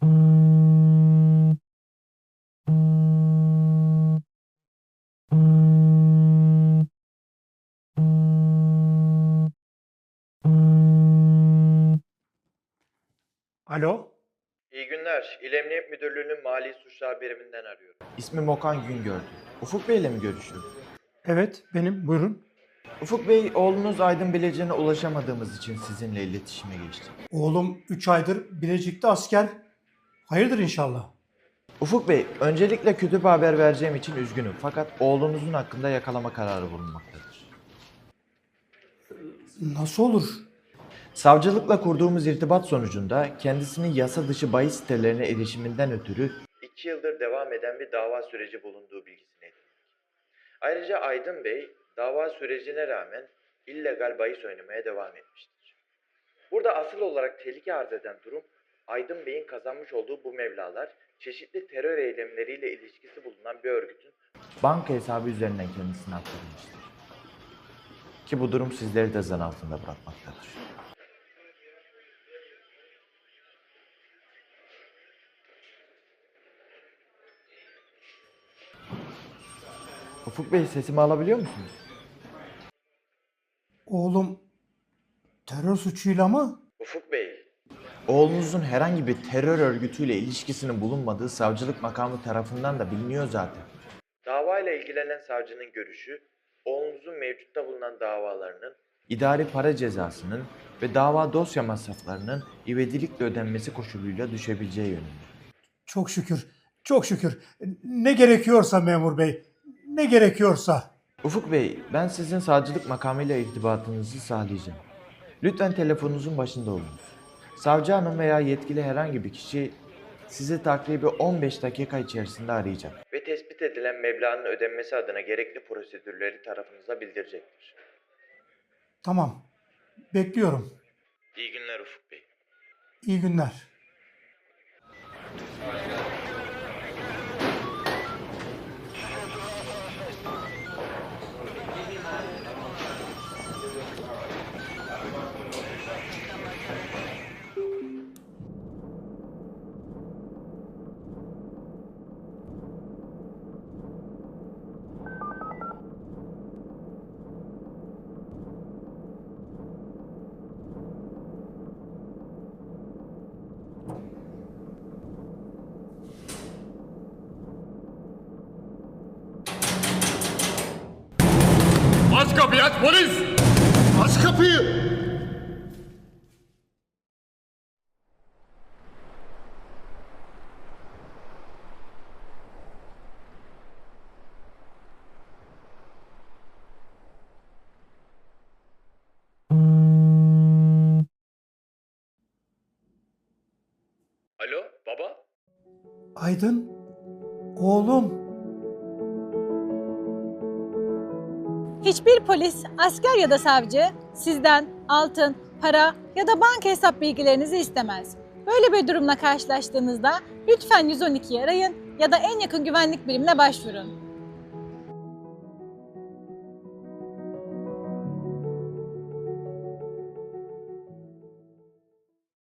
Alo. İyi günler. İl Emniyet Müdürlüğü'nün Mali Suçlar Biriminden arıyorum. İsmim Okan Güngördü. Ufuk Bey'le mi görüştüm? Evet, benim. Buyurun. Ufuk Bey, oğlunuz Aydın Bilecik'e ulaşamadığımız için sizinle iletişime geçtim. Oğlum 3 aydır Bilecik'te asker. Hayırdır inşallah. Ufuk Bey, öncelikle kötü bir haber vereceğim için üzgünüm. Fakat oğlunuzun hakkında yakalama kararı bulunmaktadır. Nasıl olur? Savcılıkla kurduğumuz irtibat sonucunda kendisinin yasa dışı bahis sitelerine erişiminden ötürü İki yıldır devam eden bir dava süreci bulunduğu bilgisini edindik. Ayrıca Aydın Bey, dava sürecine rağmen illegal bahis oynamaya devam etmiştir. Burada asıl olarak tehlike arz eden durum, Aydın Bey'in kazanmış olduğu bu mevlalar, çeşitli terör eylemleriyle ilişkisi bulunan bir örgütün banka hesabı üzerinden kendisine aktarılmıştır. Ki bu durum sizleri de zan altında bırakmaktadır. Ufuk Bey sesimi alabiliyor musunuz? Oğlum terör suçuyla mı? Ufuk Bey, Oğlunuzun herhangi bir terör örgütüyle ilişkisinin bulunmadığı savcılık makamı tarafından da biliniyor zaten. davayla ilgilenen savcının görüşü, oğlunuzun mevcutta bulunan davalarının İdari para cezasının ve dava dosya masraflarının ivedilikle ödenmesi koşuluyla düşebileceği yönünde. Çok şükür. Çok şükür. Ne gerekiyorsa memur bey. Ne gerekiyorsa. Ufuk Bey, ben sizin savcılık makamıyla irtibatınızı sağlayacağım. Lütfen telefonunuzun başında olunuz. Savcı hanım veya yetkili herhangi bir kişi sizi takribi 15 dakika içerisinde arayacak. ve tespit edilen meblağın ödenmesi adına gerekli prosedürleri tarafınıza bildirecektir. Tamam. Bekliyorum. İyi günler Ufuk Bey. İyi günler. Aç kapıyı aç polis! Aç kapıyı! Alo baba? Aydın. Oğlum. Hiçbir polis, asker ya da savcı sizden altın, para ya da banka hesap bilgilerinizi istemez. Böyle bir durumla karşılaştığınızda lütfen 112'yi arayın ya da en yakın güvenlik birimine başvurun.